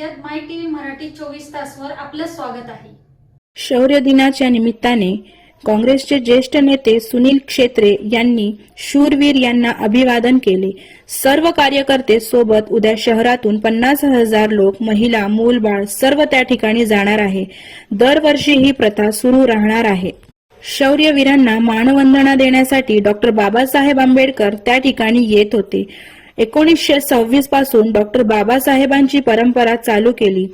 सय्यद माय TV Marathi चोवीस तासवर आपलं स्वागत आहे. शौर्य दिनाच्या निमित्ताने काँग्रेसचे ज्येष्ठ नेते सुनील क्षेत्रे यांनी शूरवीर यांना अभिवादन केले. सर्व कार्यकर्ते सोबत उद्या शहरातून पन्नास हजार लोक महिला मूल बाळ सर्व त्या ठिकाणी जाणार आहे. दरवर्षी ही प्रथा सुरू राहणार आहे. शौर्यवीरांना मानवंदना देण्यासाठी डॉक्टर बाबासाहेब आंबेडकर त्या ठिकाणी येत होते. एकोणीसशे सव्वीसपासून डॉक्टर बाबासाहेबांची परंपरा चालू केली.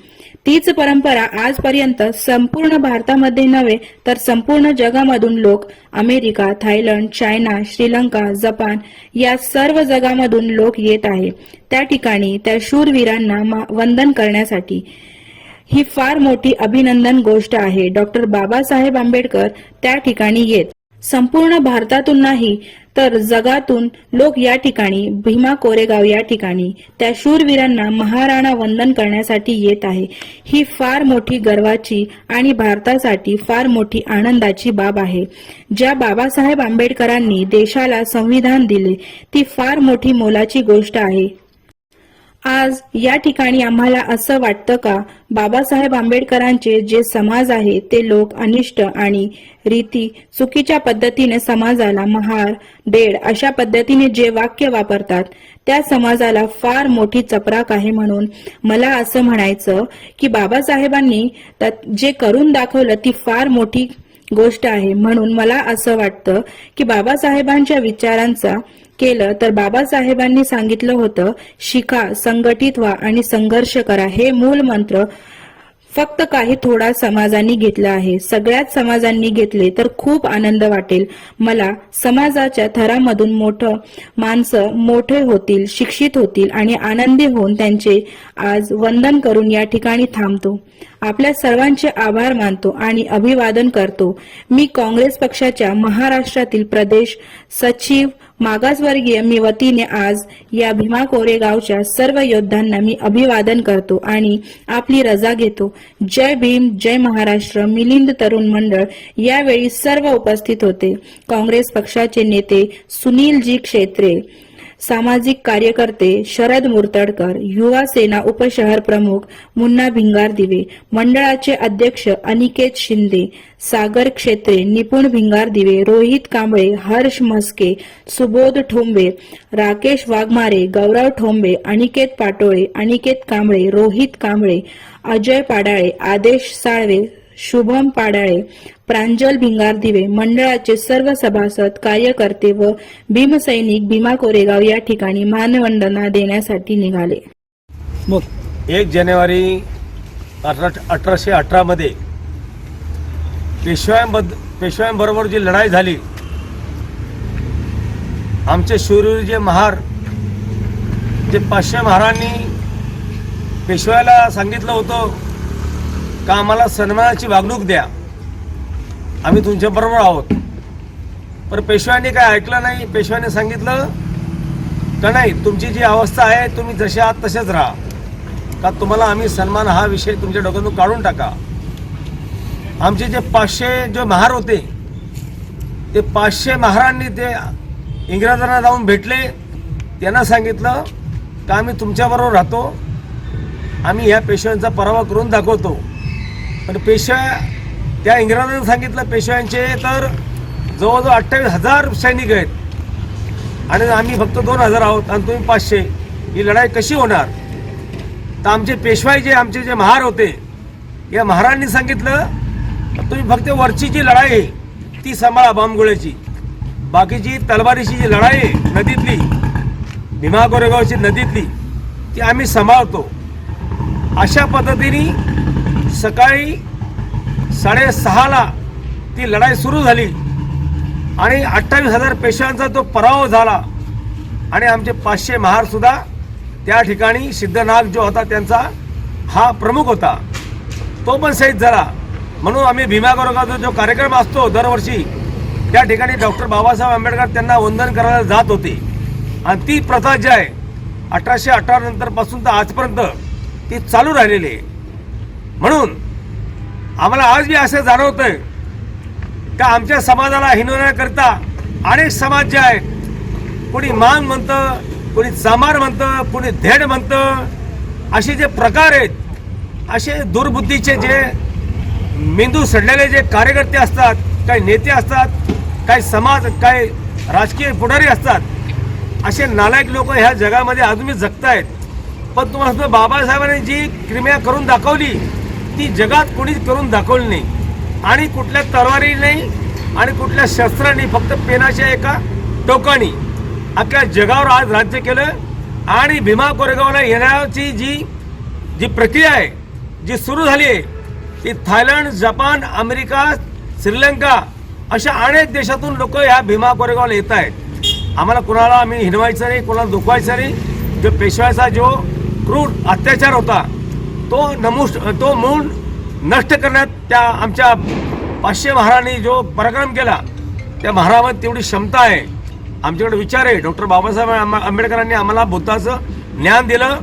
तीच परंपरा आजपर्यंत संपूर्ण भारतामध्ये नव्हे तर संपूर्ण जगामधून लोक America Thailand China Sri Lanka Japan या सर्व जगामधून लोक येत आहे. त्या ठिकाणी त्या शूरवीरांना वंदन करण्यासाठी ही फार मोठी अभिनंदन गोष्ट आहे. डॉक्टर बाबासाहेब आंबेडकर त्या ठिकाणी येत. संपूर्ण भारतातून नाही तर जगातून लोक या ठिकाणी भीमा कोरेगाव या ठिकाणी त्या शूरवीरांना महाराणा वंदन करण्यासाठी येत आहे. ही फार मोठी गर्वाची आणि भारतासाठी फार मोठी आनंदाची बाब आहे. ज्या बाबासाहेब आंबेडकरांनी देशाला संविधान दिले ती फार मोठी मोलाची गोष्ट आहे. आज या ठिकाणी आम्हाला असं वाटतं का? बाबासाहेब आंबेडकरांचे जे समाज आहे ते लोक अनिष्ट आणि रीती चुकीच्या पद्धतीने समाजाला महार डेड अशा पद्धतीने जे वाक्य वापरतात त्या समाजाला फार मोठी चपराक आहे म्हणून मला असं म्हणायचं की बाबासाहेबांनी जे करून दाखवलं ती फार मोठी गोष्ट आहे. म्हणून मला असं वाटतं की बाबासाहेबांच्या विचारांचा केलं तर बाबासाहेबांनी सांगितलं होतं शिका संघटित व्हा आणि संघर्ष करा. हे मूल मंत्र फक्त काही थोडा समाजांनी घेतला आहे. सगळ्याच समाजांनी घेतले तर खूप आनंद वाटेल. मला समाजाच्या थरामधून मोठं माणसं मोठे होतील शिक्षित होतील आणि आनंदी होऊन त्यांचे आज वंदन करून या ठिकाणी थांबतो. आपल्या सर्वांचे आभार मानतो आणि अभिवादन करतो. मी काँग्रेस पक्षाच्या महाराष्ट्रातील प्रदेश सचिव मागासवर्गीय मी वतीने आज या भीमा कोरेगावच्या सर्व योद्धांना मी अभिवादन करतो आणि आपली रजा घेतो. जय भीम जय महाराष्ट्र मिलिंद तरुण मंडळ यावेळी सर्व उपस्थित होते. काँग्रेस पक्षाचे नेते सुनीलजी क्षेत्रे सामाजिक कार्यकर्ते शरद मुर्तडकर युवा सेना उपशहर प्रमुख मुन्ना भिंगार दिवे मंडळाचे अध्यक्ष अनिकेत शिंदे सागर क्षेत्रे निपुण भिंगार दिवे रोहित कांबळे हर्ष म्हस्के सुबोध ठोंबे राकेश वाघमारे गौरव ठोंबे अनिकेत पाटोळे अनिकेत कांबळे रोहित कांबळे अजय पाडाळे आदेश साळवे शुभम पाडाळे प्रांजल भिंगार दिवे मंडळाचे सर्व सभासद कार्यकर्ते व भीमसैनिक भीमा कोरेगाव या ठिकाणी मानवंदना देण्यासाठी निघाले. मग एक जानेवारी अठरा अठराशे अठरामध्ये पेशव्यांबद्द पेशव्यांबरोबर जी लढाई झाली आमचे शूरवीर जे महार जे पाचशे महारांनी पेशव्याला सांगितलं होतं का आम्हाला सन्मानाची वागणूक द्या. आम्ही तुमच्याबरोबर आहोत. पण पेशव्यांनी काय ऐकलं नाही? पेशव्याने सांगितलं का नाही? तुमची जी अवस्था आहे तुम्ही जसे आहात तसेच राहा. का तुम्हाला आम्ही सन्मान हा विषय तुमच्या डोक्यातून काढून टाका? आमचे जे पाचशे जे महार होते ते पाचशे महारांनी ते इंग्रजांना जाऊन भेटले. त्यांना सांगितलं का आम्ही तुमच्याबरोबर राहतो. आम्ही ह्या पेशव्यांचा पराभव करून दाखवतो. पण पेशव्या त्या इंग्रजांनी सांगितलं पेशव्यांचे तर जवळजवळ अठ्ठावीस हजार सैनिक आहेत. आणि आम्ही फक्त दोन हजार आहोत आणि तुम्ही पाचशे. ही लढाई कशी होणार? तर आमचे पेशवाई जे आमचे जे महार होते या महारांनी सांगितलं तुम्ही फक्त वरची जी लढाई आहे ती सांभाळा बांबगोळ्याची बाकीची तलवारीची जी लढाई आहे नदीतली भीमा कोरेगावची नदीतली ती आम्ही सांभाळतो. अशा पद्धतीने सकाळी साडेसहाला ती लढाई सुरू झाली आणि अठ्ठावीस हजार पेशव्यांचा तो पराभव झाला आणि आमचे पाचशे महारसुद्धा त्या ठिकाणी सिद्धनाग जो होता त्यांचा हा प्रमुख होता. तो पण शहीद झाला. म्हणून आम्ही भीमा जो कार्यक्रम असतो दरवर्षी त्या ठिकाणी डॉक्टर बाबासाहेब आंबेडकर त्यांना वंदन करायला जात होते. आणि ती प्रथा जी आहे अठराशे अठरा नंतरपासून तर आजपर्यंत ती चालू राहिलेली आहे. म्हणून आम्हाला आज बी असं जाणवतंय का आमच्या समाजाला हिनवण्याकरता अनेक समाज जे आहेत कोणी मान म्हणतं कोणी चामार म्हणतं कोणी धेड म्हणतं असे जे प्रकार आहेत असे दुर्बुद्धीचे जे मेंदू सडलेले जे कार्यकर्ते असतात काही नेते असतात काही समाज काही राजकीय पुढारी असतात असे नालायक लोक ह्या जगामध्ये अजूनही जगतायत. पण तुम्हाला बाबासाहेबांनी जी क्रिमिया करून दाखवली ती जगात कोणीच करून दाखवली नाही. आणि कुठल्या तलवारी नाही आणि कुठल्या शस्त्रांनी फक्त पेनाच्या एका टोकानी अख्ख्या जगावर आज राज्य केलं. आणि भीमा कोरेगावला येण्याची जी जी प्रक्रिया आहे जी सुरू झाली आहे ती थायलंड जपान अमेरिका श्रीलंका अशा अनेक देशातून लोक ह्या भीमा कोरेगावला येत आहेत. आम्हाला कुणाला आम्ही हिनवायचं नाही कोणाला दुखवायचं नाही. जो पेशव्याचा जो क्रूर अत्याचार होता तो नमुष्ट तो मूळ नष्ट करण्यात त्या आमच्या पाचशे महाराणी जो पराक्रम केला त्या महारामध्ये तेवढी क्षमता आहे. आमच्याकडे विचार आहे. डॉक्टर बाबासाहेब आंबेडकरांनी आम्हाला बुद्धाचं ज्ञान दिलं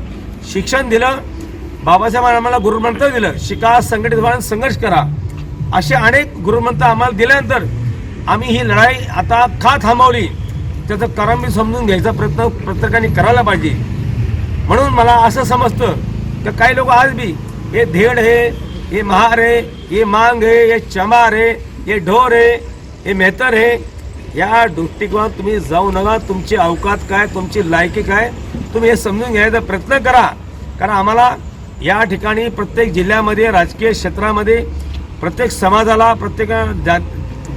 शिक्षण दिलं. बाबासाहेबांनी आम्हाला गुरुमंत्र दिलं. शिका संघटित व्हा संघर्ष करा. असे अनेक गुरुमंत्र आम्हाला दिल्यानंतर आम्ही ही लढाई आता का थांबवली? त्याचं कारण मी समजून घ्यायचा प्रयत्न प्रत्येकाने करायला पाहिजे. म्हणून मला असं समजतं तर काही लोक आज बी हे धेड हे हे महार आहे हे मांग हे हे चमार आहे हे ढोर आहे हे मेहतर हे या दृष्टिकोनात तुम्ही जाऊ नका. तुमची अवकात काय तुमची लायकी काय तुम्ही हे समजून घ्यायचा प्रयत्न करा. कारण आम्हाला या ठिकाणी प्रत्येक जिल्ह्यामध्ये राजकीय क्षेत्रामध्ये प्रत्येक समाजाला प्रत्येक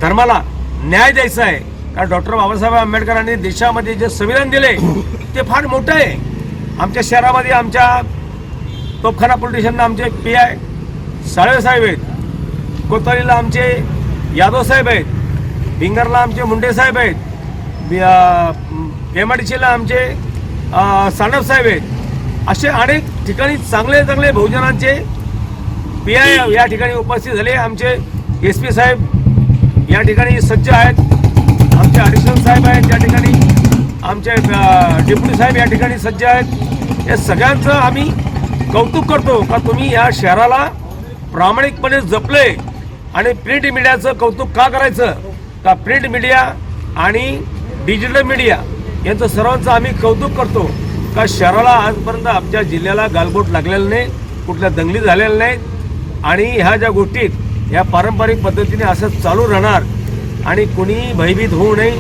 धर्माला न्याय द्यायचा आहे. कारण डॉक्टर बाबासाहेब आंबेडकरांनी देशामध्ये जे संविधान दिले ते फार मोठं आहे. आमच्या शहरामध्ये आमच्या तोपखाना पोलीस स्टेशनला आमचे पी आय साळवे साहेब आहेत. कोतवालीला आमचे यादव साहेब आहेत. भिंगरला आमचे मुंडे साहेब आहेत. एम आय डी सीला आमचे अ, साहेब आहेत. असे अनेक ठिकाणी चांगले चांगले बहुजनांचे पी आय या ठिकाणी उपस्थित झाले. आमचे एस पी साहेब या ठिकाणी सज्ज आहेत. आमचे अडिशनल साहेब आहेत. या ठिकाणी आमचे डेप्युटी साहेब या ठिकाणी सज्ज आहेत. या सगळ्यांचं आम्ही कौतुक करतो का तुम्ही या शहराला प्रामाणिकपणे जपले आणि प्रिंट मीडियाचं कौतुक का करायचं? का प्रिंट मीडिया आणि डिजिटल मीडिया यांचं सर्वांचं आम्ही कौतुक करतो? का शहराला आजपर्यंत आमच्या जिल्ह्याला गालबोट लागलेलं नाही कुठल्या दंगली झालेल्या नाहीत? आणि ह्या ज्या गोष्टीत या पारंपरिक पद्धतीने असं चालू राहणार आणि कुणी भयभीत होऊ नये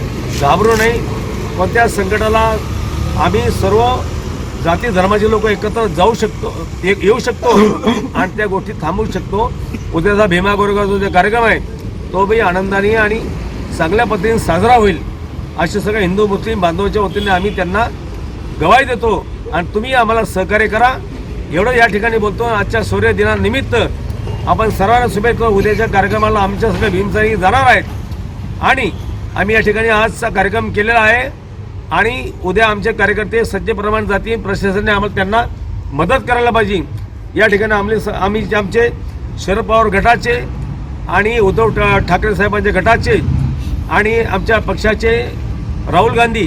घाबरू नये कोणत्या संकटाला आम्ही सर्व जाती धर्माचे लोक एकत्र जाऊ शकतो एक येऊ शकतो आणि त्या गोष्टी थांबवू शकतो. उद्याचा भीमा गोरेगावचा जो कार्यक्रम आहे तो बी आनंदाने आणि चांगल्या पद्धतीने साजरा होईल असे सगळ्या हिंदू मुस्लिम बांधवांच्या वतीने आम्ही त्यांना गवाही देतो. आणि तुम्ही आम्हाला सहकार्य करा. एवढं या ठिकाणी बोलतो आजच्या सूर्य दिनानिमित्त आपण सर्वांना शुभेच्छा उद्याच्या कार्यक्रमाला आमच्या सगळ्या भीमसाई जाणार आहेत. आणि आम्ही या ठिकाणी आजचा कार्यक्रम केलेला आहे. आणि उद्या आमचे कार्यकर्ते सज्जप्रमाणे जातील प्रशासनाने आम्हाला त्यांना मदत करायला पाहिजे. या ठिकाणी आमले आम्ही जे आमचे शरद पवार गटाचे आणि उद्धव ठा- ठाकरे साहेबांच्या गटाचे आणि आमच्या पक्षाचे राहुल गांधी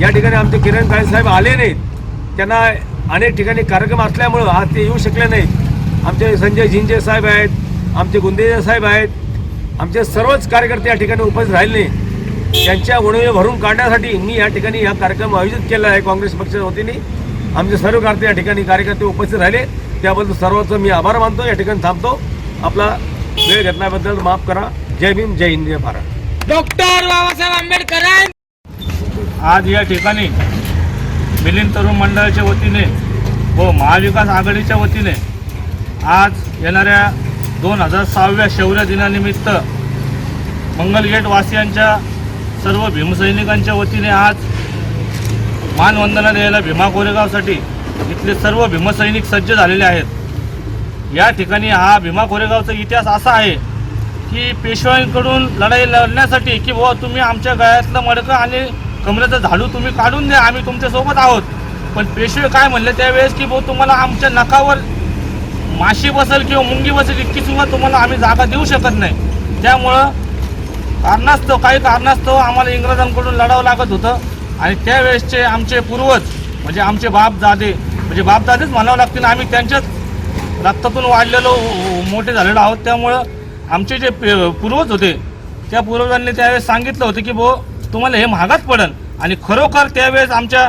या ठिकाणी आमचे किरण काळे साहेब आले नाहीत. त्यांना अनेक ठिकाणी कार्यक्रम असल्यामुळं आज ते येऊ शकले नाहीत. आमचे संजय झिंजे साहेब आहेत आमचे गुंदेजा साहेब आहेत. आमचे सर्वच कार्यकर्ते या ठिकाणी उपस्थित राहिले नाही त्यांच्या उणीवे भरून काढण्यासाठी मी या ठिकाणी हा कार्यक्रम आयोजित केला आहे काँग्रेस पक्षाच्या वतीने. आमचे सर्व कार्यकर्ते या ठिकाणी कार्यकर्ते उपस्थित राहिले. त्याबद्दल सर्वांचं मी आभार मानतो. या ठिकाणी थांबतो. आपला वेळ घेतल्याबद्दल माफ करा. जय भीम जय हिंद जय भारत. डॉक्टर बाबासाहेब आंबेडकर आज या ठिकाणी मिलिंद तरुण मंडळाच्या वतीने व महाविकास आघाडीच्या वतीने आज येणाऱ्या दोन हजार सहाव्या शौर्य दिनानिमित्त मंगलगेट वासियांच्या सर्व भीमसैनिकांच्या वतीने आज मानवंदना द्यायला भीमा कोरेगावसाठी इथले सर्व भीमसैनिक सज्ज झालेले आहेत. या ठिकाणी हा भीमा कोरेगावचा इतिहास असा आहे की पेशव्यांकडून लढाई लढण्यासाठी की बुवा तुम्ही आमच्या गळ्यातलं मडकं आणि कमरेचं झाडू तुम्ही काढून द्या आम्ही तुमच्यासोबत आहोत. पण पेशवे काय म्हणले त्यावेळेस की भाऊ तुम्हाला आमच्या नकावर माशी बसेल किंवा मुंगी बसेल इतकी सुद्धा तुम्हाला आम्ही जागा देऊ शकत नाही. त्यामुळं कारणास्तव काही कारणास्तव आम्हाला इंग्रजांकडून लढावं लागत होतं. आणि त्यावेळेसचे आमचे पूर्वज म्हणजे आमचे बाप दादे म्हणजे बाप दादेच म्हणावं लागतील आम्ही त्यांच्याच रक्तातून वाढलेलो मोठे झालेलो आहोत. त्यामुळं आमचे जे पे- पूर्वज होते त्या पूर्वजांनी त्यावेळेस सांगितलं होतं की बो तुम्हाला हे महागात पडेल आणि खरोखर त्यावेळेस आमच्या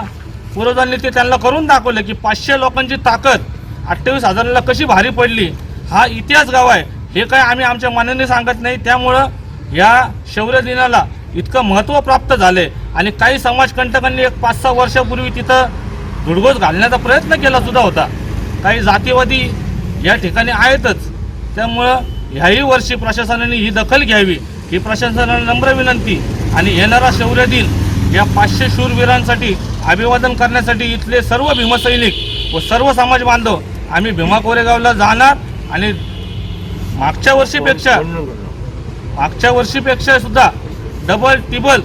पूर्वजांनी ते त्यांना करून दाखवलं की पाचशे लोकांची ताकद अठ्ठावीस हजाराला कशी भारी पडली हा इतिहास गाव आहे. हे काय आम्ही आमच्या मनाने सांगत नाही. त्यामुळं या शौर्य दिनाला इतकं महत्त्व प्राप्त झाले आणि काही समाजकंटकांनी एक पाच सहा वर्षापूर्वी तिथं धुडगोस घालण्याचा प्रयत्न केला सुद्धा होता. काही जातीवादी या ठिकाणी आहेतच. त्यामुळं ह्याही वर्षी प्रशासनाने ही दखल घ्यावी. ही प्रशासनाला नम्र विनंती आणि येणारा शौर्य दिन या पाचशे शूरवीरांसाठी अभिवादन करण्यासाठी इथले सर्व भीमसैनिक व सर्व समाज बांधव आम्ही भीमा कोरेगावला जाणार आणि मागच्या वर्षीपेक्षा मागच्या वर्षीपेक्षा सुद्धा डबल टिबल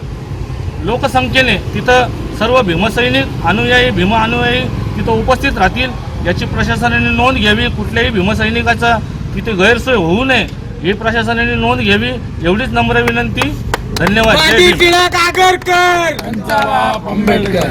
लोकसंख्येने तिथं सर्व भीमसैनिक अनुयायी भीम अनुयायी तिथं उपस्थित राहतील याची प्रशासनाने नोंद घ्यावी. कुठल्याही भीमसैनिकाचा तिथे गैरसोय होऊ नये ही प्रशासनाने नोंद घ्यावी. एवढीच नम्र विनंती. धन्यवाद आंबेडकर.